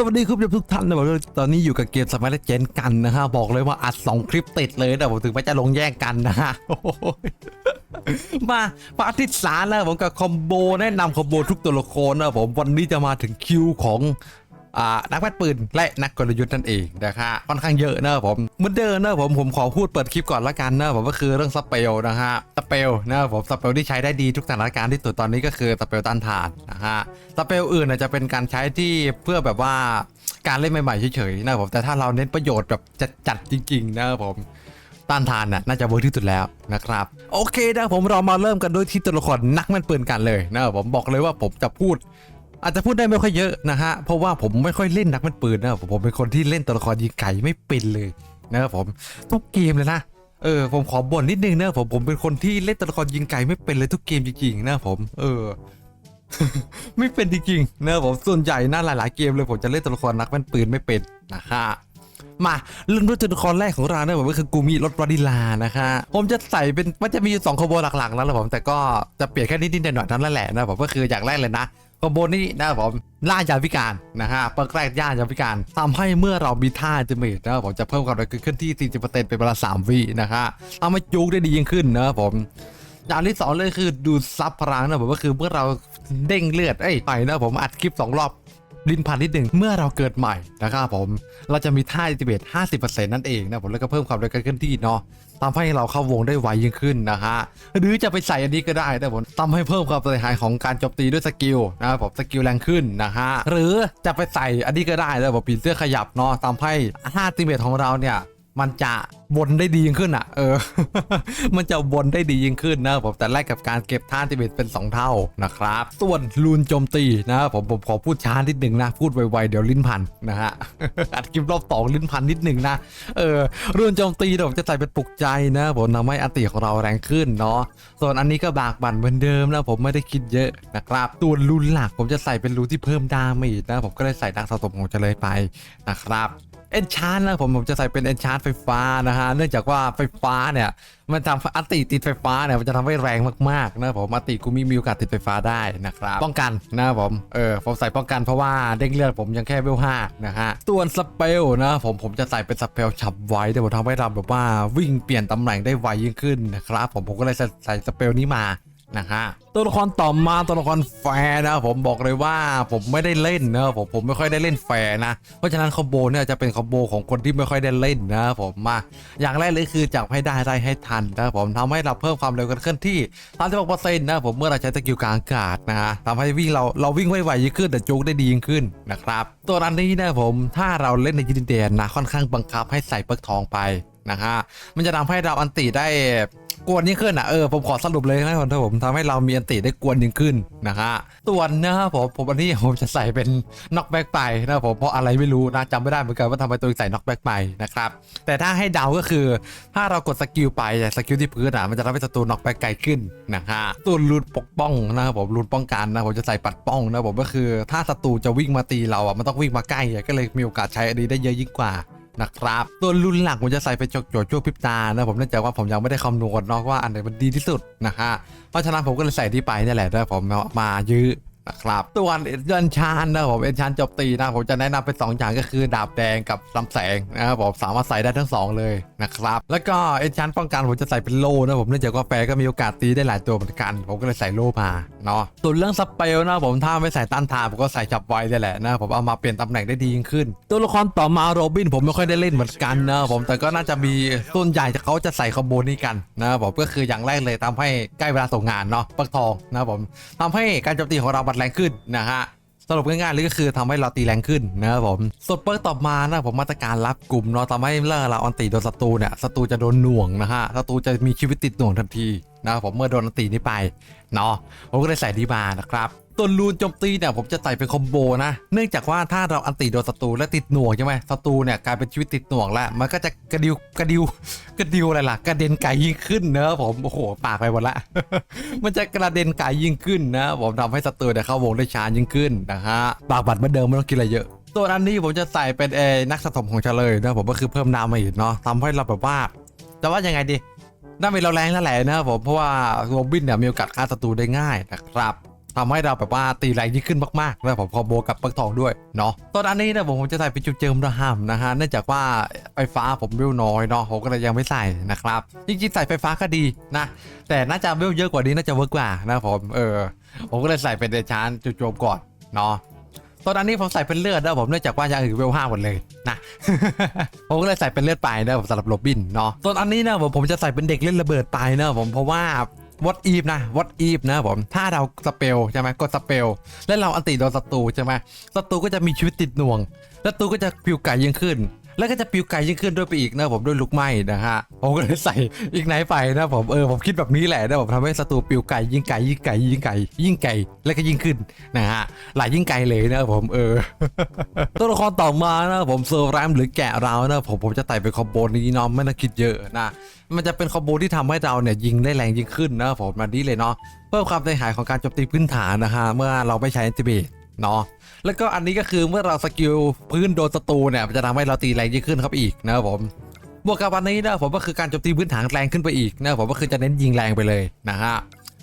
สวัสดีคุณผู้ชมทุกท่านนะผมตอนนี้อยู่กับเกมสมัยเลเจนกันนะฮะบอกเลยว่าอัดสองคลิปติดเลยนะผมถึงไม่จะลงแย่งกันนะฮะมาพระอาทิตย์สารนะผมกับคอมโบแนะนำคอมโบทุกตัวละครนะผมวันนี้จะมาถึงคิวของ นักแบดปืนและนักกลยุทธ์นั่นเองนะคะค่อนข้างเยอะเนอะผมเหมือนเดิมนอะผมผมขอพูดเปิดคลิปก่อนละกันเนอะผมก็คือเรื่องสเปลนะฮะสเปลนะผมสเปลที่ใช้ได้ดีทุกสถานการณ์ที่สุดตอนนี้ก็คือสเปลต้านทานนะฮะสเปลอื่นจจะเป็นการใช้ที่เพื่อแบบว่าการเล่นใหม่ๆเฉยๆนะผมแต่ถ้าเราเน้นประโยชน์แบบจัดๆจริงๆนะผมต้านทานน่ะน่าจะเวิร์กที่สุดแล้วนะครับ โอเคนะผมเรามาเริ่มกันด้วยที่ตัวละครนักแม่นปืนกันเลยนะผมบอกเลยว่าผมจะพูด อาจจะพูดได้ไม่ค่อยเยอะนะฮะ เพราะว่าผมไม่ค่อยเล่นนักแม่นปืนนะผมเป็นคนที่เล่นตัวละครยิงไก่ไม่เป็นเลยนะครับผมทุกเกมเลยนะเออผมขอบ่นนิดนึงนะผมผมเป็นคนที่เล่นตัวละครยิงไก่ไม่เป็นเลยทุกเกมจริงๆนะผม เออ ไม่เป็นจริงๆนะครับผมส่วนใหญ่นะหลายๆเกมเลยผมจะเล่นตัวละครนักแม่นปืนไม่เป็นนะฮะมาเริ่มด้วยตัวละครแรกของเราเนี่ยผมก็คือกูมีรถวาดิลานะคะผมจะใส่เป็นมันจะมีอยู่สองคอมโบหลักๆแล้วละผมแต่ก็จะเปลี่ยนแค่นิดๆหน่อยๆนั้นแหละนะผมก็คืออย่างแรกเลยนะ คอมโบนี้นะครับผมล่ายาพิการนะฮะเปิดแรกย่ายาพิการทำให้เมื่อเรามีท่าจะมีนะครับผมจะเพิ่มความเร็วขึ้นที่ 40%เป็นเวลา 3 วินะฮะทำให้จุกได้ดียิ่งขึ้นนะครับผมอย่างที่สองเลยคือดูซับพลังนะผมก็คือเมื่อเราเด้งเลือดเอ้ไปนะผมอัดคลิปสองรอบลิ้นพันนิดหนึ่งเมื่อเราเกิดใหม่นะครับผม เราจะมีท่าอิติเบต50%นั่นเองนะผมแล้วก็เพิ่มความเร็วการเคลื่อนที่เนาะ ทำให้เราเข้าวงได้ไวยิ่งขึ้นนะฮะหรือจะไปใส่อันนี้ก็ได้แต่ผมทำให้เพิ่มความเสียหายของการโจมตีด้วยสกิลนะครับผมสกิลแรงขึ้นนะฮะหรือจะไปใส่อันนี้ก็ได้แต่ผมปีนเสื้อขยับเนาะทำให้ท่าติเมตของเราเนี่ย มันจะบนได้ดียิ่งขึ้นอะ เออ มันจะบนได้ดียิ่งขึ้นนะผมแต่แลกกับการเก็บท่านติเบตเป็น 2 เท่านะครับ ส่วนลูนโจมตีนะผมผมขอพูดช้านิดหนึ่งนะ พูดไวๆเดี๋ยวลิ้นพันนะฮะอัดคลิปรอบสองลิ้นพันนิดหนึ่งนะ เออลูนโจมตีผมจะใส่เป็นปลุกใจนะ ผมทำให้อัติของเราแรงขึ้นเนาะส่วนอันนี้ก็บากบั่นเหมือนเดิมนะผมไม่ได้คิดเยอะนะครับตัวรูนหลักผมจะใส่เป็นรูนที่เพิ่มดาเมจนะผมก็เลยใส่นักสะสมของเฉลยไปนะครับ เอนชานนะผมผมจะใส่เป็นเอนชานไฟฟ้านะฮะเนื่องจากว่าไฟฟ้าเนี่ยมันทำอัติติดไฟฟ้าเนี่ยมันจะทำให้แรงมากๆนะผมอัติกูมีมีโอกาสติดไฟฟ้าได้นะครับป้องกันนะผมเออผมใส่ป้องกันเพราะว่าเด้งเลือดผมยังแค่เวลห้านะฮะส่วนสเปลนะผมผมจะใส่เป็นสเปลฉับไวแต่ผมทำให้เราแบบว่าวิ่งเปลี่ยนตำแหน่งได้ไวยิ่งขึ้นนะครับผมผมก็เลยใส่ใส่สเปลนี้มา นะฮะตัวละครต่อมาตัวละครแฟร์นะผมบอกเลยว่าผมไม่ได้เล่นนะผมผมไม่ค่อยได้เล่นแฟร์นะ เพราะฉะนั้นคอมโบเนี่ยจะเป็นคอมโบของคนที่ไม่ค่อยได้เล่นนะผมมาอย่างแรกเลยคือจับให้ได้ได้ให้ทันนะผมทำให้เราเพิ่มความเร็วกันเคลื่อนที่36%นะผมเมื่อเราใช้ตะกิวกลางอากาศนะฮะทำให้วิ่งเราเราวิ่งไวไวยิ่งขึ้นแต่จุกได้ดียิ่งขึ้นนะครับตัวอันนี้นะผมถ้าเราเล่นในยินเดียนนะค่อนข้างบังคับให้ใส่เปิกทองไป นะฮะ มันจะทำให้เราอันติได้กวนยิ่งขึ้นอะเออผมขอสรุปเลยนะผมถ้าผมทำให้เรามีอันติได้กวนยิ่งขึ้นนะฮะส่วนนะครับผมผมอันนี้ผมจะใส่เป็นน็อกแบ็กไปนะครับผมเพราะอะไรไม่รู้นะจำไม่ได้เหมือนกันว่าทำไมตัวเองใส่น็อกแบ็กไปนะครับแต่ถ้าให้เดาก็คือ ถ้าเรากดสกิลไปสกิลที่พื้นอะมันจะทำให้ศัตรูน็อกแบ็กไกลขึ้นนะฮะตัวรูนปกป้องนะครับผมรูนป้องกันนะผมจะใส่ปัดป้องนะผมก็คือ ถ้าศัตรูจะวิ่งมาตีเราอะมันต้องวิ่งมาใกล้ก็เลยมีโอกาสใช้อันนี้ได้เยอะยิ่งกว่า นะครับตัวรุ่นหลักผมจะใส่ไปจกโจดชั่วพริบตานะผมเนื่องจากว่าผมยังไม่ได้คำนวณเนาะว่าอันไหนมันดีที่สุดนะฮะเพราะฉะนั้นผมก็เลยใส่ที่ไปนี่แหละนะผมเอามายื้อ นะครับตัวเอ็นชานนะผมเอ็นชานจบตีนะผมจะแนะนำเป็นสองอย่างก็คือดาบแดงกับลำแสงนะครับผมสามารถใส่ได้ทั้งสองเลยนะครับแล้วก็เอ็นชานป้องกันผมจะใส่เป็นโล่นะผมเนื่องจากว่าแฟก็มีโอกาสตีได้หลายตัวเหมือนกัน ผมก็เลยใส่โล่มาเนาะส่วนเรื่องสเปลนะผมถ้าไม่ใส่ต้านทานผมก็ใส่จับไว้นี่แหละนะผมเอามาเปลี่ยนตำแหน่งได้ดียิ่งขึ้น ตัวละครต่อมาโรบินผมไม่ค่อยได้เล่นเหมือนกันนะผมแต่ก็น่าจะมีส่วนใหญ่จะเขาจะใส่คอมโบนี้กันนะผมก็คืออย่างแรกเลยทำให้ใกล้เวลาส่งงานเนาะปักทองนะผมทำให้การโจมตีของเราบัดแรงขึ้นนะฮะสรุปง่ายๆเลยก็คือทำให้เราตีแรงขึ้นนะครับผมส่วนเปิร์กต่อมานะผมมาตรการรับกลุ่มเนาะทำให้เมื่อเราอันตีโดนศัตรูเนี่ยศัตรูจะโดนหน่วงนะฮะศัตรูจะมีชีวิตติดหน่วงทันทีนะครับผมเมื่อโดนอันตีนี้ไปเนาะผมก็เลยใส่ดีมานะครับ ตัวรูนโจมตีเนี่ยผมจะใส่เป็นคอมโบนะ เนื่องจากว่าถ้าเราอันตีโดนศัตรูและติดหน่วงใช่ไหมศัตรูเนี่ยกลายเป็นชีวิตติดหน่วงแล้วมันก็จะกระดิวกระดิวกระดิวอะไรล่ะกระเด็นไกลยิ่งขึ้นเนอะผมโอ้โหปากไปหมดละ มันจะกระเด็นไกลยิ่งขึ้นนะ ผมทำให้ศัตรูเนี่ยเข้าวงได้ช้ายิ่งขึ้นนะฮะปากบัดเหมือนเดิมไม่ต้องกินอะไรเยอะตัวอันนี้ผมจะใส่เป็นเอนักสะสมของเฉลยนะผมก็คือเพิ่มดาเมจเนาะทำให้เราแบบว่าแต่ว่ายังไงดีดาเมจเราแรงนั่นแหละนะครับผมเพราะว่าโรบินเนี่ยมีโอกาสฆ่าศัตรูได้ง่ายนะครับ ทำให้เราแบบว่าตีแรงยิ่งขึ้นมากๆนะผมคอมโบกับปิกทองด้วยเนาะตอนอันนี้นะผมผมจะใส่เป็นจุดเจิมระห่ำนะฮะเนื่องจากว่าไฟฟ้าผมเวลน้อยเนาะผมก็เลยยังไม่ใส่นะครับจริงๆใส่ไฟฟ้าก็ดีนะ แต่น่าจะเวลเยอะกว่านี้น่าจะเวิร์กกว่านะผมเออผมก็เลยใส่เป็นเดชานจุดโจมก่อนเนาะตอนนั้นนี้ผมใส่เป็นเลือดนะผมเนื่องจากว่าอย่างอื่นเวลห้าหมดเลยนะผมก็เลยใส่เป็นเลือดไปนะผมสำหรับโรบินเนาะส่วนอันนี้นะผมผมจะใส่เป็นเด็กเล่นระเบิดไปนะผมเพราะว่า วัดอีฟนะวัดอีฟนะผมถ้าเราสเปลใช่ไหมกดสเปลแล้วเราอันติโดนศัตรูใช่ไหมศัตรูก็จะมีชีวิตติดหน่วงศัตรูก็จะผิวไก่ยิ่งขึ้น แล้วก็จะปิวไก่ยิ่งขึ้นด้วยไปอีกนะผมด้วยลูกไหม้นะฮะผมก็เลยใส่อีกไหนไปนะผมเออผมคิดแบบนี้แหละนะผมทำให้ศัตรูปิวไก่ยิ่งไก่ยิ่งไก่ยิ่งไก่ยิ่งไก่แล้วก็ยิ่งขึ้นนะฮะหลายยิ่งไก่เลยนะผมเออตัวละครต่อมานะผมเซอร์แรมหรือแกะเรานะผมผมจะใส่เป็นคอมโบนี้เนาะไม่ต้องคิดเยอะนะมันจะเป็นคอมโบที่ทำให้เราเนี่ยยิงได้แรงยิ่งขึ้นนะผมมันนี้เลยเนาะเพิ่มความเสียหายของการโจมตีพื้นฐานนะฮะเมื่อเราไม่ใช้แอนติเบต เนาะแล้วก็อันนี้ก็คือเมื่อเราสกิลพื้นโดนศัตรูเนี่ยมันจะทำให้เราตีแรงยิ่งขึ้นครับอีกนะครับผมบวกกับอันนี้นะผมก็คือการโจมตีพื้นฐานแรงขึ้นไปอีกนะผมก็คือจะเน้นยิงแรงไปเลยนะฮะ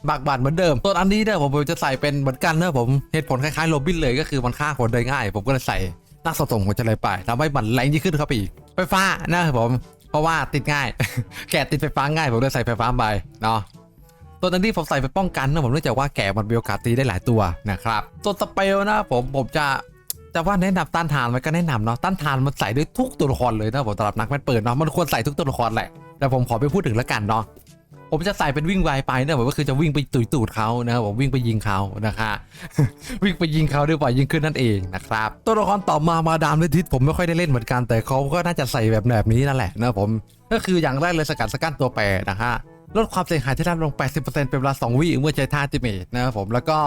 บักบันเหมือนเดิมส่วนอันนี้เนี่ยผมจะใส่เป็นเหมือนกันนะผมเหตุผลคล้ายๆโรบินเลยก็คือมันฆ่าคนได้ง่าย ผมก็เลยใส่น้าสะสมหัวใจเลยไปทำให้มันแรงยิ่งขึ้นครับอีกไฟฟ้านะครับผม เพราะว่าติดง่าย แกะติดไฟฟ้าง่ายผมเลยใส่ไฟฟ้าไปเนาะ ตัวนั้นที่ผมใส่ไปป้องกันนะผมเนื่องจากว่าแกะมันมีโอกาสตีได้หลายตัวนะครับตัวสเปลนะผมผมจะจะว่าแนะนำต้านทานมันก็แนะนำเนาะต้านทานมันใส่ได้ทุกตัวละครเลยนะผมสำหรับนักแม่นปืนเนาะมันควรใส่ทุกตัวละครแหละแต่ผมขอไปพูดถึงแล้วกันเนาะผมจะใส่เป็นวิ่งไวไปเนะผมก็คือจะวิ่งไปตุยตูดเขานะครับผมวิ่งไปยิงเขานะคะวิ่งไปยิงเขาด้วยปล่อยยิงขึ้นนั่นเองนะครับตัวละครต่อมามาดามเลทิสผมไม่ค่อยได้เล่นเหมือนกันแต่เขาก็น่าจะใส่แบบแบบนี้นั่นแหละนะผมก็คืออย่างแรกเลยสกัดสกั้นตัวแปรนะฮะ ลดความเสียหายที่ได้ลง 80%เป็นเวลา 2 วิเมื่อใช้ท่าติเมตนะครับผมแล้วก็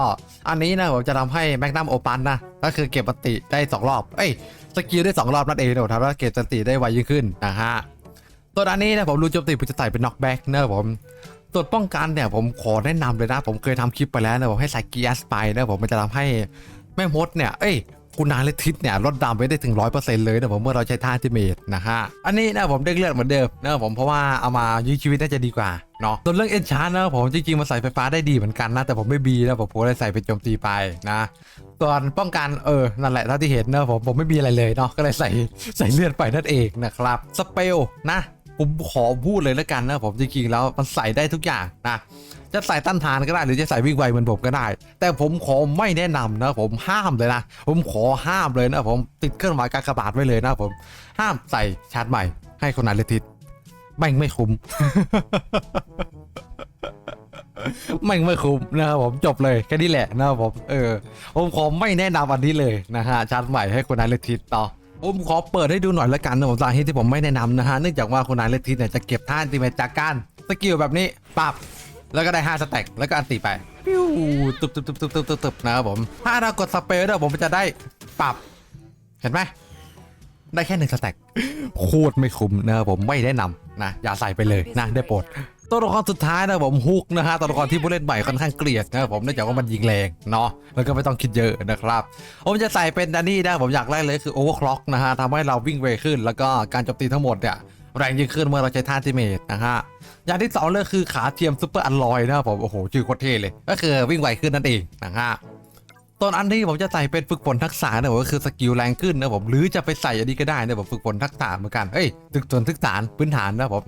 อันนี้นะผมจะทำให้แมกนัมโอปันนะก็คือเก็บปฏิได้ 2 รอบเอ้ยสกิลได้ 2 รอบนั่นเองนะผมทำให้เก็บสติได้ไวยิ่งขึ้นนะฮะตัวอันนี้นะผมรู้โจมตีผมจะใส่เป็นน็อกแบ็กนะครับผมตัวป้องกันเนี่ยผมขอแนะนำเลยนะ ผมเคยทำคลิปไปแล้วนะผมให้ใส่เกียร์ไปนะผมมันจะทำให้แม่มดเนี่ย เอ้ย คุณนาเลทิสเนี่ยลดดำไปได้ถึง 100%เลยนะผมเมื่อเราใช้ท่าทิเมตนะฮะอันนี้นะผมได้เลือดเหมือนเดิมนะผมเพราะว่าเอามายื้อชีวิตน่าจะดีกว่าเนาะส่วนเรื่องเอ็นชาร์นะผมจริงๆมาใส่ไฟฟ้าได้ดีเหมือนกันนะ แต่ผมไม่บีนะผมผมเลยใส่เป็นโจมตีไปนะส่วนป้องกันเออนั่นแหละเท่าที่เห็นนะผมผมไม่มีอะไรเลยเนาะก็เลยใส่ใส่เลือดไปนั่นเองนะครับสเปลนะ ผมขอพูดเลยแล้วกันนะผมจริงๆแล้วมันใส่ได้ทุกอย่างนะจะใส่ต้านทานก็ได้หรือจะใส่วิ่งไวเหมือนผมก็ได้ แต่ผมขอไม่แนะนำนะผมห้ามเลยนะ ผมขอห้ามเลยนะผมติดเครื่องหมายการกระบาดไว้เลยนะผมห้ามใส่ชาร์จใหม่ ให้คนนั้นเลยทิศแม่งไม่คุ้มแม่ไม่คุ้มนะครับผมจบเลยแค่นี้แหละนะครับผมเออผมขอไม่แนะนำอันนี้เลยนะฮะชาร์จใหม่ให้คนนั้นเลยทิศต่อ ผมขอเปิดให้ดูหน่อยละกันนะผมสาเหตุที่ผมไม่แนะนำนะฮะเนื่องจากว่าคุณนายเลทิสเนี่ยจะเก็บท่าอันติเมตจากการสกิลแบบนี้ปับแล้วก็ได้5สแต็กแล้วก็อันติไปปิ้วตึบตึบตึบตึบตึบตึบตึบนะครับผมถ้าเรากดสเปรย์ด้วยผมจะได้ปับ เห็นไหมได้แค่หนึ่งสแต็กโคตรไม่คุ้มนะครับผมไม่แนะนำนะอย่าใส่ไปเลยนะได้โปรด ตัวละครสุดท้ายนะผมฮุกนะฮะตัวละครที่ผู้เล่นใหม่ค่อนข้างเกลียดนะผมเนื่องจากว่ามันยิงแรงเนาะแล้วก็ไม่ต้องคิดเยอะนะครับ ผมจะใส่เป็นอันนี้นะผมอยากได้เลยคือโอเวอร์คล็อกนะฮะทำให้เราวิ่งเร็วขึ้น แล้วก็การโจมตีทั้งหมดเนี่ยแรงยิ่งขึ้นเมื่อเราใช้ท่าทิเมตนะฮะอย่างที่สองเลยคือขาเทียมซูเปอร์อัลลอยนะผมโอ้โหชื่อโคตรเท่เลย ก็คือวิ่งไวขึ้นนั่นเองนะฮะ ตอนอันที่ผมจะใส่เป็นฝึกฝนทักษะนะผมก็คือสกิลแรงขึ้นนะผมหรือจะไปใส่อันนี้ก็ได้นะผมฝึกฝนทักษะเหมือนกันเอ้ยฝึกฝนทักษะพื้นฐานนะผม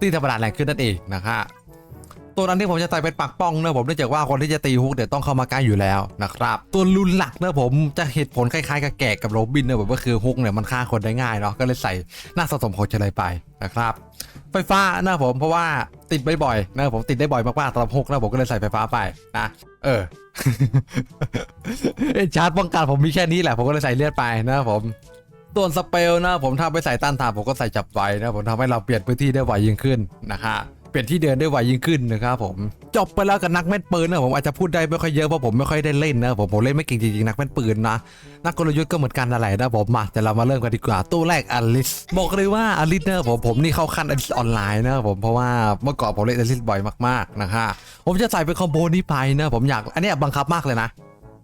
ตีธรรมดาแรงขึ้นนั่นเองนะฮะ ตัวนั้นที่ผมจะใส่เป็นปักป้องเนะผมเนื่องจากว่าคนที่จะตีฮุกเดี๋ยวต้องเข้ามาใกล้อยู่แล้วนะครับตัวรุนหลักเนะผมจะเหตุผลคล้ายๆกับแกะกับโรบินเนะผมก็คือฮุกเนี่ยมันฆ่าคนได้ง่ายเนาะก็เลยใส่หน้าสะสมของเฉลยไปนะครับไฟฟ้านะผมเพราะว่าติดบ่อยๆนะผมติดได้บ่อยมากๆสำหรับฮุกนะผมก็เลยใส่ไฟฟ้าไปนะเออชาร์จป้องกันผมมีแค่นี้แหละผมก็เลยใส่เลือดไปนะผมส่วนสเปลนะผมถ้าไปใส่ต้านทานผมก็ใส่จับไว้นะผมทำให้เราเปลี่ยนพื้นที่ได้ไวยิ่งขึ้นนะฮะ ลี่ยนที่เดินได้ไวยิ่งขึ้นนะครับผมจบไปแล้วกับนักแม่นปืนนะผมอาจจะพูดได้ไม่ค่อยเยอะเพราะผมไม่ค่อยได้เล่นนะผมผมเล่นไม่เก่งจริงๆนักแม่นปืนนะนักกลยุทธ์ก็เหมือนกันอะไรนะผมมาแต่เรามาเริ่มกันดีกว่าตู้แรกอลิสบอกเลยว่าอลิสนะผมผมนี่เข้าขั้นอลิสออนไลน์นะผมเพราะว่าเมื่อก่อนผมเล่นอลิสบ่อยมากๆนะฮะผมจะใส่เป็นคอมโบนี้ไปนะผมอยากอันนี้บังคับมากเลยนะ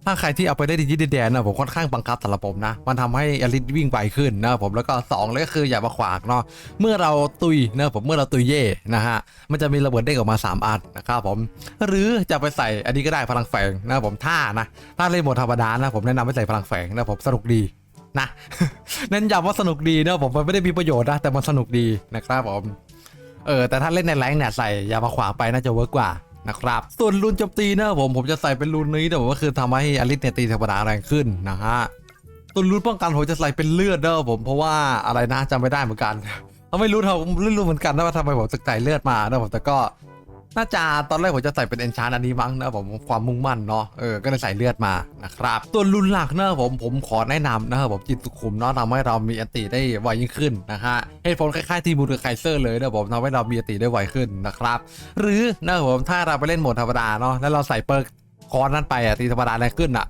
ถ้าใครที่เอาไปได้ดีที่แดนนะผมค่อนข้างบังคับสำหรับผมนะ มันทำให้อลิสวิ่งไวขึ้นนะผมแล้วก็สองเลยก็คืออย่ามาขวางเนาะเมื่อเราตุยนะผมเมื่อเราตุยเย่นะฮะมันจะมีระเบิดเด้งออกมา 3 อันนะครับผม หรือจะไปใส่อันนี้ก็ได้พลังแฝงนะผมถ้านะถ้าเล่นหมดธรรมดานะผมแนะนำให้ใส่พลังแฝงนะผมสนุกดีนะเน้นย้ำว่าสนุกดีนะผมมันไม่ได้มีประโยชน์นะแต่มันสนุกดีนะครับผมเออแต่ถ้าเล่นในแรงเนี่ยใส่อย่ามาขวางไปน่าจะเวิร์กกว่า นะครับ ส่วนรูนโจมตีนะผมผมจะใส่เป็นรูนนี้แต่ผมก็คือทำให้อลิสเนี่ยตีธรรมดาแรงขึ้นนะฮะส่วนรูนป้องกันผมจะใส่เป็นเลือดนะครับผมเพราะว่าอะไรนะจำไม่ได้เหมือนกันเราไม่รู้เทำไม่รู้เหมือนกันนะว่าทำไมผมถึงใส่เลือดมานะผมแต่ก็ น่าจะตอนแรกผมจะใส่เป็นเอนชานอันนี้มั้งนะผมความมุ่งมั่นเนาะเออก็เลยใส่เลือดมานะครับตัวรุนหลักนะผมผมขอแนะนำนะครับผมจิตสุขุมเนาะทำให้เรามีอติได้ไวยิ่งขึ้นนะฮะเหตุผลคล้ายๆทีมูกับไคเซอร์เลยนะผมทำให้เรามีอติได้ไวขึ้นนะครับ หรือนะผมถ้าเราไปเล่นโหมดธรรมดาเนาะแล้วเราใส่เปิร์กคอนนั้นไปอะตีธรรมดาแรงขึ้นอะ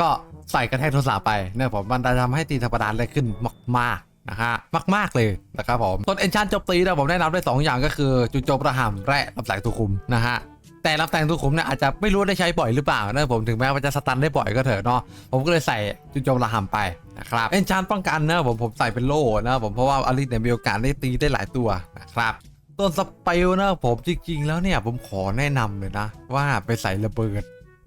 ก็ใส่กระแทกโทรศัพท์ไปเนะครับผมมันจะทำให้ตีธรรมดาแรงขึ้นมากๆ นะฮะมากๆเลยนะครับผมต้นเอนชานจมตีนะผมแนะนำได้สองอย่างก็คือจุดโจมระห่ำและลำแสงตัวคุมนะฮะแต่รับแต่งตัวขุมเนี่ยอาจจะไม่รู้ได้ใช้บ่อยหรือเปล่านะผมถึงแม้ว่าจะสตันได้บ่อยก็เถอะเนาะผมก็เลยใส่จุดโจมระหำไปนะครับเอนชานป้องกันนะผมผมใส่เป็นโล่นะผมเพราะว่าอลิสเนี่ยมีโอกาสได้ตีได้หลายตัวนะครับต้นสเปลนะผมจริงๆ แล้วเนี่ยผมขอแนะนำเลยนะ ว่าไปใส่ระเบิด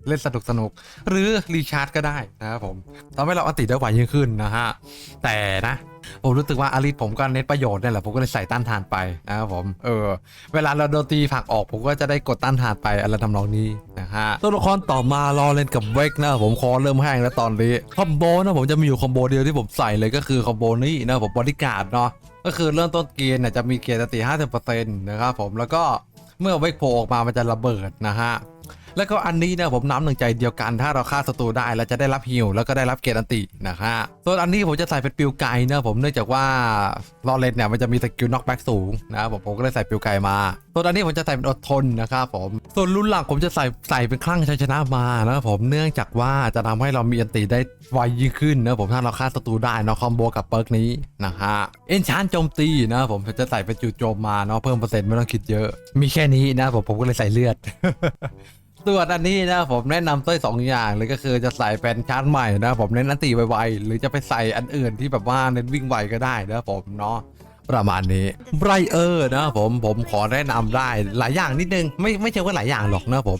เล่นสนุกสนุกหรือรีชาร์จก็ได้นะครับผมทำให้เราอัติได้ไวยิ่งขึ้นนะฮะ แต่นะ ผมรู้สึกว่าอาริสผมก็เน้นประโยชน์เนี่ยแหละผมก็เลยใส่ต้านทานไปนะครับผมเออ เวลาเราโดนตีผักออกผมก็จะได้กดต้านทานไปอะไรทำนองนี้นะฮะตัวละครต่อมารอเล่นกับเวกนะผมคอเริ่มแห้งแล้วตอนนี้คอมโบนะผมจะมีอยู่คอมโบเดียวที่ผมใส่เลยก็คือคอมโบนี้นะผมบอดี้การ์ดเนาะก็คือเริ่มต้นเกณฑ์เนี่ยจะมีเกณฑ์สติ50%นะครับผมแล้วก็เมื่อเวกโผล่ออกมามันจะระเบิดนะฮะ แล้วก็อันนี้นะผมน้ำหนึ่งใจเดียวกัน ถ้าเราฆ่าศัตรูได้เราจะได้รับฮิลแล้วก็ได้รับเกียรติอันตินะฮะส่วนอันนี้ผมจะใส่เป็นปิวไกนะผมเนื่องจากว่าลอเรนเนี่ยมันจะมีสกิลน็อกแบ็กสูงนะผมผมก็เลยใส่ปิวไกมา ส่วนอันนี้ผมจะใส่เป็นอดทนนะครับผมส่วนรุ่นหลังผมจะใส่ใส่เป็นคลั่งชัยชนะมานะครับผมเนื่องจากว่าจะทำให้เรามีอันติได้ไวยิ่งขึ้นนะผมถ้าเราฆ่าศัตรูได้เนาะคอมโบกับเปิร์กนี้นะฮะเอนชานโจมตีนะผมจะใส่เป็นจู่โจมมาเนาะเพิ่มเปอร์เซ็นต์ไม่ต้องคิดเยอะ มีแค่นี้นะผมผมก็เลยใส่เลือด ตัวอันนี้นะผมแนะนำต้อยสองอย่างเลยก็คือจะใส่แฟนชาร์จใหม่นะผมเน้นอันตีไวๆหรือจะไปใส่อันอื่นที่แบบว่าเน้นวิ่งไวก็ได้นะผมเนาะประมาณนี้ไรเออร์นะผมผมขอแนะนำได้หลายอย่างนิดนึงไม่ไม่เชิงว่าหลายอย่างหรอกนะผม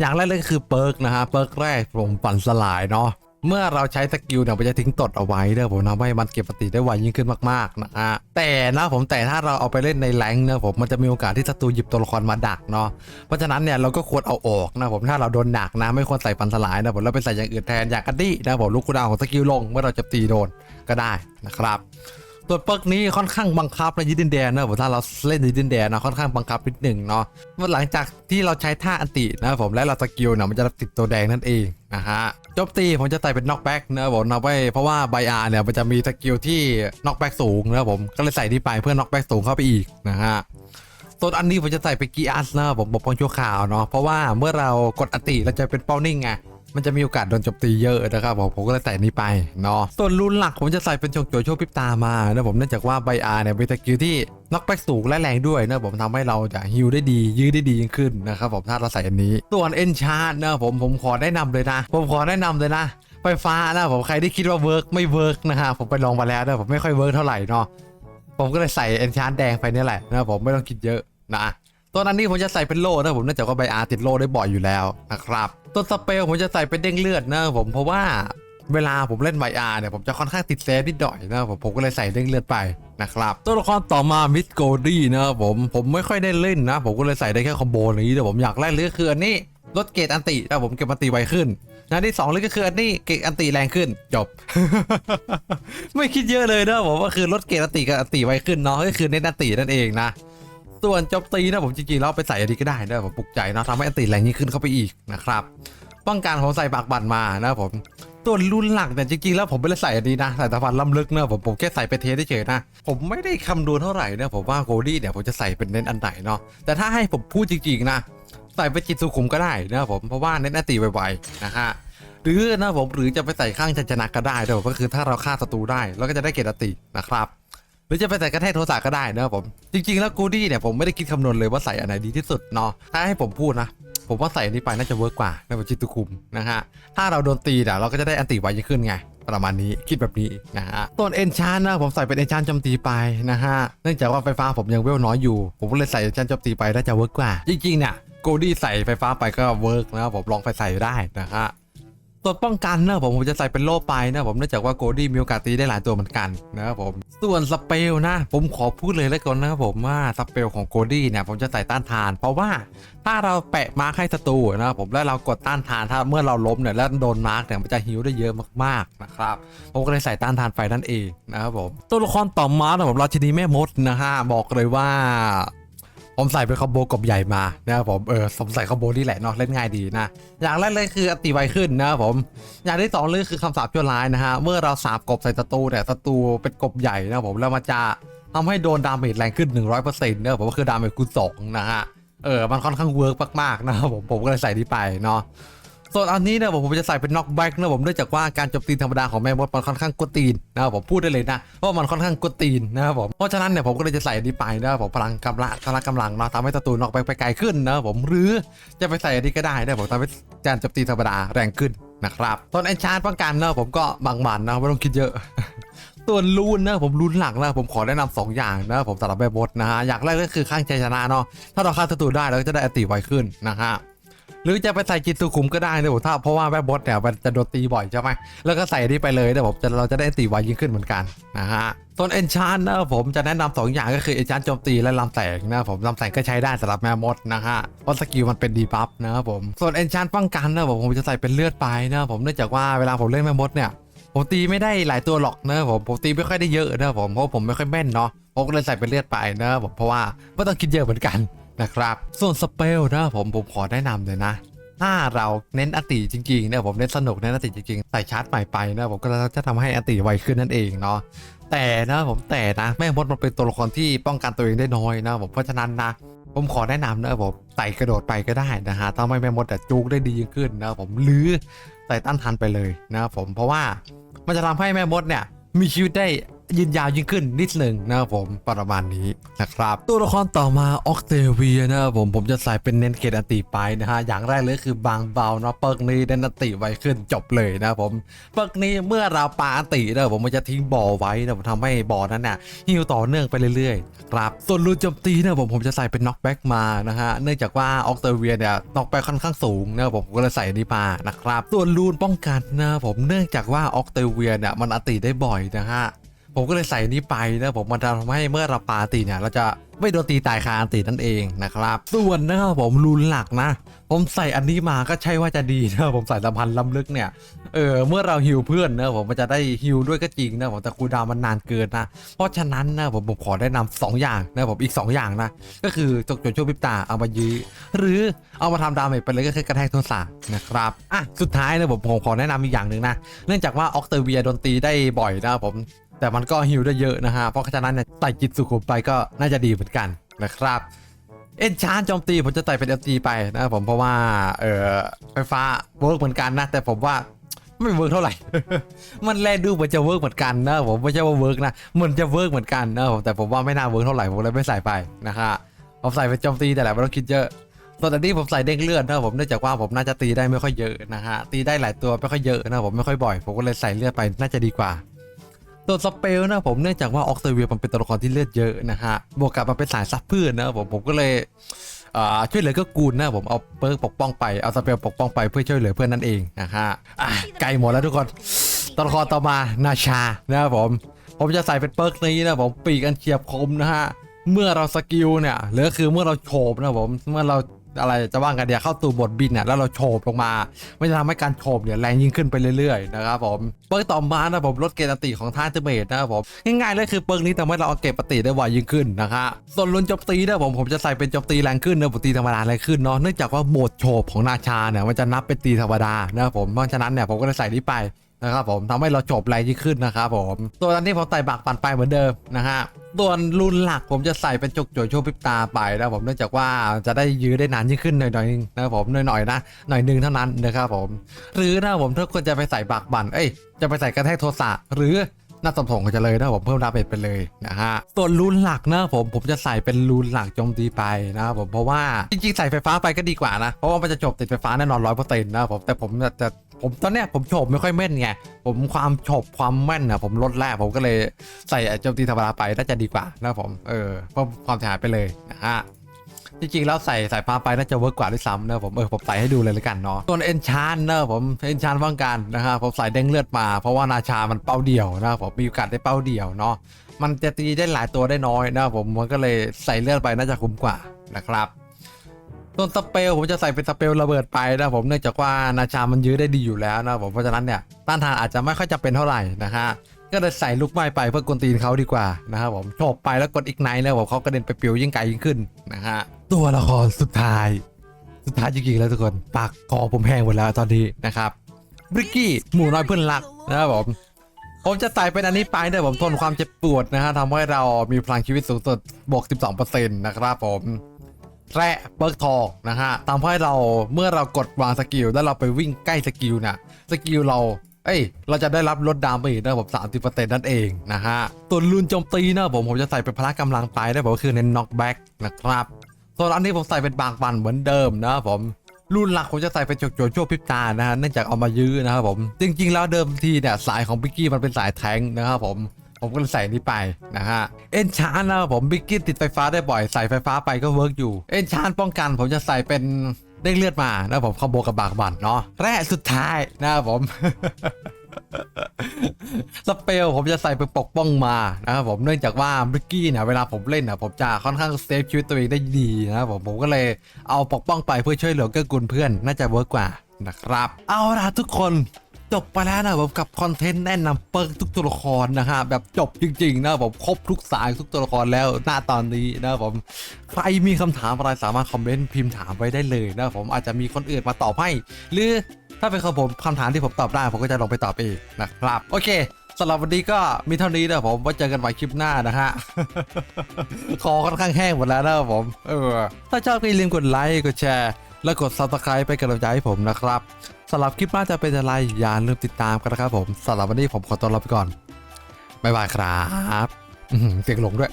อย่างแรกเลยก็คือเปิร์กนะฮะเปิร์กแรกผมฝันสลายเนาะ เมื่อเราใช้สกิลเนี่ยมันจะทิ้งตดเอาไว้เด้อผมนะไม่มันเก็บปฏิได้ไวยิ่งขึ้นมากๆนะฮะแต่นะผมแต่ถ้าเราเอาไปเล่นในแรงค์นะผมมันจะมีโอกาสที่ศัตรูหยิบตัวละครมาดักเนาะเพราะฉะนั้นเนี่ยเราก็ควรเอาออกนะผมถ้าเราโดนหนักนะไม่ควรใส่ฟันสลายนะผมแล้วไปใส่อย่างอื่นแทนอย่างกันดี้นะผมลูกคูดาวของสกิลลงเมื่อเราจะตีโดนก็ได้นะครับ ตัวเปิร์กนี้ค่อนข้างบังคับในยิดินแดนนะผมถ้าเราเล่นยิดินแดนนะค่อนข้างบังคับนิดหนึ่งเนาะเมื่อหลังจากที่เราใช้ท่าอันตินะผมและเราสกิลเนี่ยมันจะติดตัวแดงนั่นเองนะฮะจมตีผมจะใส่เป็นน็อกแบ็กนะผมนะไว้เพราะว่าไบอาร์เนี่ยมันจะมีสกิลที่น็อกแบ็กสูงนะผมก็เลยใส่ที่ไปเพื่อน็อกแบ็กสูงเข้าไปอีกนะฮะส่วนอันนี้ผมจะใส่ไปกีอาร์สนะผมบอกป้องชั่วข่าวเนาะเพราะว่าเมื่อเรากดอันติเราจะเป็นเป้านิ่งไง มันจะมีโอกาสโดนโจมตีเยอะนะครับผมผมก็เลยใส่นี้ไปเนาะส่วนรุ่นหลักผมจะใส่เป็นชงโจโชวพริบตามานะผมเนื่องจากว่าไบอาร์เนี่ยเป็นสกิลที่น็อกแบ็กสูงและแรงด้วยนะผมทำให้เราจะฮิลได้ดี ยื้อได้ดียิ่งขึ้นนะครับผมถ้าเราใส่อันนี้ ส่วนเอนชาร์นะผมผมขอแนะนำเลยนะ ผมขอแนะนำเลยนะไฟฟ้านะผมใครที่คิดว่าเวิร์กไม่เวิร์กนะฮะผมไปลองมาแล้วนะผมไม่ค่อยเวิร์กเท่าไหร่เนาะผมก็เลยใส่เอนชานแดงไปนี่แหละนะผมไม่ต้องคิดเยอะนะ ตัวนั้นนี่ผมจะใส่เป็นโล่นะผมเนื่องจากว่าใบอาร์ติดโล่ได้บ่อยอยู่แล้วนะครับ ตัวสเปลผมจะใส่เป็นเด้งเลือดนะผมเพราะว่าเวลาผมเล่นใบอาร์เนี่ยผมจะค่อนข้างติดเซฟนิดหน่อยนะผมผมก็เลยใส่เด้งเลือดไปนะครับตัวละครต่อมามิสโกดี้นะครับผมผมไม่ค่อยได้เล่นนะ ผมก็เลยใส่ได้แค่คอมโบนี้แต่ผมอยากแรกเลยก็คืออันนี้ลดเกรดอันตินะผมเก็บอันติไวขึ้นนะที่สองเลยก็คืออันนี้เกรดอันติแรงขึ้นจบ ไม่คิดเยอะเลยนะผมว่าคือลดเกรดอันติกับอันติไวขึ้นเนาะก็คือเน้นอันตินั่นเองนะ ส่วนโจมตีนะผมจริงๆแล้วไปใส่อันนี้ก็ได้นะผมปลุกใจเนาะทำให้อันติแรงยิ่งขึ้นเข้าไปอีกนะครับป้องกันผมใส่ปากบั่นมานะผมตัวรุ่นหลักเนี่ยจริงๆแล้วผมไม่ได้ใส่อันนี้นะใส่ตะวันล้ำลึกเนะผมผมแค่ใส่ไปเทสเฉยๆนะ ผมไม่ได้คำนวณเท่าไหร่นะผมว่าโกดี้เนี่ยผมจะใส่เป็นเน้นอันไหนเนาะแต่ถ้าให้ผมพูดจริงๆนะใส่ไปจิตสุขุมก็ได้นะผมเพราะว่าเน้นอันติไวๆนะฮะหรือนะผมหรือจะไปใส่ข้างชัชนะก็ได้นะผมก็คือถ้าเราฆ่าศัตรูได้เราก็จะได้เกรดอันตินะครับ หรือจะไปใส่กระแทกโทรศัพท์ก็ได้นะครับผม จริง ๆ แล้วกูดี้เนี่ยผมไม่ได้คิดคำนวณเลยว่าใส่อันไหนดีที่สุดเนาะถ้าให้ผมพูดนะผมว่าใส่อันนี้ไปน่าจะเวิร์กกว่านะผมจิตุคุมนะฮะ ถ้าเราโดนตีเนี่ยเราก็จะได้อันติไวยิ่งขึ้นไง ประมาณนี้คิดแบบนี้นะฮะส่วนเอนชานนะผมใส่เป็นเอนชานจมตีไปนะฮะ เนื่องจากว่าไฟฟ้าผมยังเวลน้อยอยู่ ผมก็เลยใส่เอนชานจมตีไปน่าจะเวิร์กกว่า จริงๆเนี่ยโกดี้ใส่ไฟฟ้าไปก็เวิร์กนะครับผมลองไปใส่ได้นะฮะ ส่วป้องกันนะผมผมจะใส่เป็นโล่ไปนะผมเนื่องจากว่าโกดี้มีโอกาสตีได้หลายตัวเหมือนกันนะครับผมส่วนสเปลนะผมขอพูดเลยแล้วกันนะครับผมว่าสเปลของโกดี้เนี่ยผมจะใส่ต้านทาน เพราะว่าถ้าเราแปะมาร์คให้ศัตรูนะครับผมแล้วเรากดต้านทานถ้าเมื่อเราล้มเนี่ยแล้วโดนมาร์คเนี่ยมันจะฮิวได้เยอะมากๆนะครับผมก็เลยใส่ต้านทานไฟนั่นเองนะครับผมตัวละครต่อมานะผมราชินีแม่มดนะฮะบอกเลยว่า ผมใส่เป็นคอมโบกบใหญ่มานะครับผมเออสมใส่คอมโบนี่แหละเนาะเล่นง่ายดีนะอย่างแรกเลยคืออติไวขึ้นนะครับผม อย่างที่สองเลยคือคำสาปชั่วร้ายนะฮะเมื่อเราสาบกบใส่ศัตรูเนี่ยศัตรูเป็นกบใหญ่นะครับผมแล้วมันจะทำให้โดนดาเมจแรงขึ้น 100%นะครับผมก็คือดาเมจคูณ2นะฮะเออมันค่อนข้างเวิร์กมากๆนะครับผมผมก็เลยใส่นี้ไปเนาะ ส่วนอันนี้เนี่ยผมผมจะใส่เป็นน็อกแบ็กนะผมเนื่องจากว่าการโจมตีธรรมดาของแม่มดมันค่อนข้างกวนตีนนะครับผมพูดได้เลยนะเพราะมันค่อนข้างกวนตีนนะครับผมเพราะฉะนั้นเนี่ยผมก็เลยจะใส่อันนี้ไปนะครับผมพลังกำลังพลังกำลังเนาะทำให้ศัตรูน็อกแบ็กไปไกลขึ้นนะครับผมหรือจะไปใส่อันนี้ก็ได้นะผมทำให้การโจมตีธรรมดาแรงขึ้นนะครับส่วนแอนชาร์ป้องกันนะผมก็บางมันนะไม่ต้องคิดเยอะส่วนรูนนะผมรูนหลักนะผมขอแนะนำสองอย่างนะผมสำหรับแม่มดนะฮะอย่างแรกก็คือข้างใจชนะเนาะถ้าเราฆ่าศัตรูได้เราก็จะได้อติไวขึ้นนะฮะ หรือจะไปใส่จิตสุขุมก็ได้นะผมถ้าเพราะว่าแม่บดเนี่ยมันจะโดนตีบ่อยใช่ไหมแล้วก็ใส่อันนี้ไปเลยนะผมจะเราจะได้ตีไวยิ่งขึ้นเหมือนกันนะฮะส่วนเอนชานนะผมจะแนะนำสองอย่างก็คือเอนชานโจมตีและลำแสงนะผมลำแสงก็ใช้ได้สำหรับแม่มดนะฮะเพราะสกิลมันเป็นดีบัฟนะครับผมส่วนเอนชานป้องกันนะผมผมจะใส่เป็นเลือดไปนะผมเนื่องจากว่าเวลาผมเล่นแม่มดเนี่ยผมตีไม่ได้หลายตัวหรอกนะผมผมตีไม่ค่อยได้เยอะนะผมเพราะผมไม่ค่อยแม่นเนาะผมก็เลยใส่เป็นเลือดไปนะผมเพราะว่าไม่ต้องคิดเยอะเหมือนกัน นะครับ ส่วนสเปลนะผมผมขอแนะนำเลยนะ ถ้าเราเน้นอติจริงๆเนี่ยผมเน้นสนุกเน้นอติจริงๆใส่ชาร์จใหม่ไปนะผมก็จะทำให้อติไวขึ้นนั่นเองเนาะแต่นะผมแต่นะแม่มดมันเป็นตัวละครที่ป้องกันตัวเองได้น้อยนะผมเพราะฉะนั้นนะผมขอแนะนำนะผมใส่กระโดดไปก็ได้นะฮะทำให้แม่มดแต่จูกได้ดียิ่งขึ้นนะผมหรือใส่ต้านทานไปเลยนะผมเพราะว่ามันจะทำให้แม่มดเนี่ยมีชีวิตได้ ยืนยาวยิ่งขึ้นนิดหนึ่งนะครับผมประมาณนี้นะครับ ตัวละครต่อมาออกเตเวียนะครับผมผมจะใส่เป็นเน้นเกตอันติไปนะฮะอย่างแรกเลยคือบางเบาเนาะเปิร์กนี้เน้นอันติไวขึ้นจบเลยนะครับผมเปิร์กนี้เมื่อเราปาอันตินะครับผมมันจะทิ้งบ่อไว้นะผมทำให้บ่อนั้นเนี่ยฮิวต่อเนื่องไปเรื่อยๆครับส่วนรูนโจมตีเนี่ยผมผมจะใส่เป็นน็อกแบ็กมานะฮะเนื่องจากว่าออกเตเวียเนี่ยน็อกแบ็กค่อนข้างสูงนะครับผมผมก็เลยใส่อันนี้มานะครับส่วนรูนป้องกันนะครับผมเนื่องจากว่าออกเตเวียเนี่ยมันอันติได้บ่อยนะฮะ ผมก็เลยใส่นี้ไปนะผมมันจะทำให้เมื่อเราปาตีเนี่ยเราจะไม่โดนตีตายคาอันตีนั่นเองนะครับ ส่วนนะครับผมรุนหลักนะ ผมใส่อันนี้มาก็ใช่ว่าจะดีนะผมใส่สัมพันธ์ล้ำลึกเนี่ยเออเมื่อเราฮิวเพื่อนนะผมมันจะได้ฮิวด้วยก็จริงนะผมแต่คูลดาวมันนานเกินนะ เพราะฉะนั้นนะผมผมขอแนะนำสองอย่างนะผมอีก 2 อย่างนะ ก็คือจกจนช่วงพิบตาเอามายื้อหรือเอามาทำดาเมจไปเลยก็คือกระแทกโทรศัพท์นะครับอะสุดท้ายนะผมผมขอแนะนำอีกอย่างหนึ่งนะเนื่องจากว่าออกเตเวียโดนตีได้บ่อยนะผม แต่มันก็ฮิวได้เยอะนะฮะ เพราะฉะนั้นเนี่ยใส่จิตสุขุมไปก็น่าจะดีเหมือนกันนะครับ เอ็นชานโจมตีผมจะใส่เป็นเอตีไปนะครับผมเพราะว่าเออไฟฟ้าเวิร์กเหมือนกันนะ แต่ผมว่าไม่เวิร์กเท่าไหร่ มันแลดูเหมือนจะเวิร์กเหมือนกันนะผมไม่ใช่ว่าเวิร์กนะเหมือนจะเวิร์กเหมือนกันนะผมแต่ผมว่าไม่น่าเวิร์กเท่าไหร่ผมเลยไม่ใส่ไปนะฮะผมใส่เป็นโจมตีแต่แหละไม่ต้องคิดเยอะส่วนอันนี้ผมใส่เด้งเลือดนะผมเนื่องจากว่าผมน่าจะตีได้ไม่ค่อยเยอะนะฮะตีได้หลายตัวไม่ค่อยเยอะนะผมไม่ค่อยบ่อย ผมก็เลยใส่เลือดไปน่าจะดีกว่า ตัวสเปลนะผมเนื่องจากว่าออกเตเวียมันเป็นตัวละครที่เลือดเยอะนะฮะบวกกับมันเป็นสายซับพืชนนะผมผมก็เลยช่วยเหลือก็กูลนะผมเอาเปิร์กปกป้องไปเอาสเปลปกป้องไปเพื่อช่วยเหลือเพื่อนนั่นเองนะฮะอะไกลหมดแล้วทุกคนตัวละครต่อมานาชานะครับผม ผมจะใส่เป็นเปิร์กนี้นะผมปีกอันเฉียบคมนะฮะเมื่อเราสกิลเนี่ยหรือคือเมื่อเราโฉบนะผมเมื่อเรา อะไรจะว่างกันเดี๋ยวเข้าตูบทบินเนี่ยแล้วเราโฉบลงมาไมันจะทำให้การโฉบเนี่ยแรงยิ่งขึ้นไปเรื่อยๆนะครับผมเปิร์กต่อมานะผมลดเกณฑ์อัติของท่านเทเมตนะครับผมง่ายๆเลยคือเปิร์กนี้ทำให้เราเอาเก็บปฏิได้ไวยิ่งขึ้นนะฮะส่วนลุนจมตีนะผมผมจะใส่เป็นจมตีแรงขึ้นนะผมตีธรรมดาแรงขึ้นเนาะเนื่องจากว่าโหมดโฉบของนาชาเนี่ยมันจะนับเป็นตีธรรมดานะครับผมเพราะฉะนั้นเนี่ยผมก็เลยใส่นี้ไป นะครับผมทำให้เราจบไรงยิ่งขึ้นนะครับผมตัวนั้นที่ผมใส่บักปั่นไปเหมือนเดิมนะฮะส่วนรุ่นหลักผมจะใส่เป็นจุกจ่วยโชว์พริบตาไปนะผมเนื่องจากว่าจะได้ยื้อได้นานยิ่งขึ้นหน่อยหนึงนะครับผมหน่อยหนะหน่อยหนึ่งเท่านั้นนะครับผม หรือนะผมถ้าคนจะไปใส่บักบั่นเอ้ยจะไปใส่กระแทกโทสะหรือ น้าสมสงก็จะเลยนะผมเพิ่มดาเมจไปเลยนะฮะส่วนรูนหลักนะผมผมจะใส่เป็นรูนหลักโจมตีไปนะครับผมเพราะว่าจริงๆ ใส่ไฟฟ้าไปก็ดีกว่านะ เพราะว่ามันจะจบติดไฟฟ้าแน่นอนร้อยเปอร์เซ็นต์นะผมแต่ผมจะผมตอนเนี้ยผมโฉบไม่ค่อยแม่นไงผมความโฉบความแม่นอะผมลดแล้วผมก็เลยใส่โจมตีธรรมดาไปน่าจะดีกว่านะผมเออเพิ่มความเสียหายไปเลยนะฮะ จริงๆแล้วใส่สายฟ้าไปน่าจะเวิร์กกว่าด้วยซ้ำนะผมเออผมใส่ให้ดูเลยล้วกันเนาะส่วนเอนชานเนอะผมเอนชานป้องกันนะครับผมใส่เด้งเลือดมาเพราะว่านาชามันเป้าเดี่ยวนะผมมีโอกาสได้เป้าเดี่ยวเนาะมันจะตีได้หลายตัวได้น้อยนะผมมันก็เลยใส่เลือดไปน่าจะคุ้มกว่านะครับส่วนสเปลผมจะใส่เป็นสเปลระเบิดไปนะผมเนื่องจากว่านาชามันยื้อได้ดีอยู่แล้วนะผมเพราะฉะนั้นเนี่ยต้านทานอาจจะไม่ค่อยจะเป็นเท่าไหร่นะฮะ ก็เลยใส่ลูกไม้ไปเพื่อกวนตีนเขาดีกว่านะครับผมโฉบไปแล้วกดอีกไนท์แล้วผมเขากระเด็นไปปิวยิ่งไกลยิ่งขึ้นนะฮะตัวละครสุดท้าย สุดท้ายจริงๆแล้วทุกคนปากคอผมแห้งหมดแล้วตอนนี้นะครับบริกกี้หมูน้อยเพื่อนรักนะครับผมผมจะใส่เป็นอันนี้ไปเนี่ยผมทนความเจ็บปวดนะฮะทำให้เรามีพลังชีวิตสูงสุดบวก 12%นะครับผมแร่เบิร์กทองนะฮะทำให้เราเมื่อเรากดวางสกิลแล้วเราไปวิ่งใกล้สกิลน่ะสกิลเรา เอ้ย เราจะได้รับลดดาเมจนะครับผม30%นั่นเองนะฮะส่วนรุนโจมตีนะผมผมจะใส่เป็นพละกำลังไปได้ผมก็คือเน้นน็อกแบ็กนะครับส่วนอันนี้ผมใส่เป็นบางปันเหมือนเดิมนะผมรุ่นหลักผมจะใส่เป็นโจโจโจ้พริบตานะฮะเนื่องจากเอามายื้อนะครับผมจริง ๆ แล้วเดิมทีเนี่ยสายของบิกกี้มันเป็นสายแทงนะครับผมผมก็เลยใส่นี้ไปนะฮะเอนชานนะครับผมบิกกี้ติดไฟฟ้าได้บ่อยใส่ไฟฟ้าไปก็เวิร์กอยู่เอนชานป้องกันผมจะใส่เป็น เด้เลือดมานะครับผมคอมโบกับบากบันเนาะแร่สุดท้ายนะครับผมสเปลผมจะใส่ไปปกป้องมานะครับผมเนื่องจากว่าบิกกี้เนี่ยเวลาผมเล่นอะผมจะค่อนข้างเซฟชีวิตตัวเองได้ดีนะครับผมผมก็เลยเอาปกป้องไปเพื่อช่วยเหลือเกื้อกูลเพื่อนน่าจะเวิร์กกว่านะครับ เอาล่ะทุกคน จบไปแล้วนะผมกับคอนเทนต์แนะนำเปิร์กทุกตัวละครนะฮะแบบจบจริง ๆ นะผมครบทุกสายทุกตัวละครแล้วหน้าตอนนี้นะผมใครมีคำถามอะไรสามารถคอมเมนต์พิมพ์ถามไว้ได้เลยนะผมอาจจะมีคนอื่นมาตอบให้ หรือถ้าเป็นคำผมคำถามที่ผมตอบได้ผมก็จะลองไปตอบเองนะครับ โอเคสำหรับวันนี้ก็มีเท่านี้นะผมไว้เจอกันใหม่คลิปหน้านะฮะ คอค่อนข้างแห้งหมดแล้วนะผม เออ ถ้าชอบก็อย่าลืมกดไลค์ กดแชร์ และกด subscribe ไปกำลังใจให้ผมนะครับ สำหรับคลิปหน้าจะเป็นอะไรอย่าลืมติดตามกันนะครับผมสำหรับวันนี้ผมขอตัวลาไปก่อนบ๊ายบายครับเสียงหลงด้วย